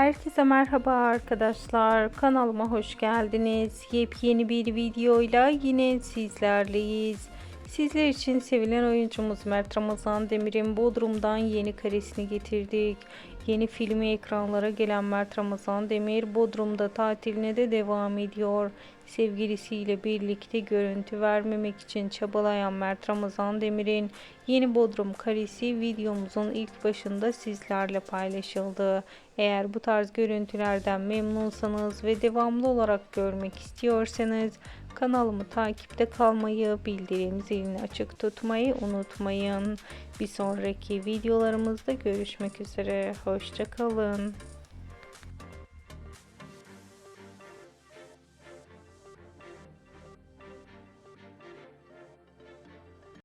Herkese merhaba arkadaşlar. Kanalıma hoş geldiniz. Yepyeni bir videoyla yine sizlerleyiz. Sizler için sevilen oyuncumuz Mert Ramazan Demir'in Bodrum'dan yeni karesini getirdik. Yeni filmi ekranlara gelen Mert Ramazan Demir Bodrum'da tatiline de devam ediyor. Sevgilisiyle birlikte görüntü vermemek için çabalayan Mert Ramazan Demir'in yeni Bodrum karesi videomuzun ilk başında sizlerle paylaşıldı. Eğer bu tarz görüntülerden memnunsanız ve devamlı olarak görmek istiyorsanız kanalımı takipte kalmayı, bildirim zilini açık tutmayı unutmayın. Bir sonraki videolarımızda görüşmek üzere. Hoşçakalın.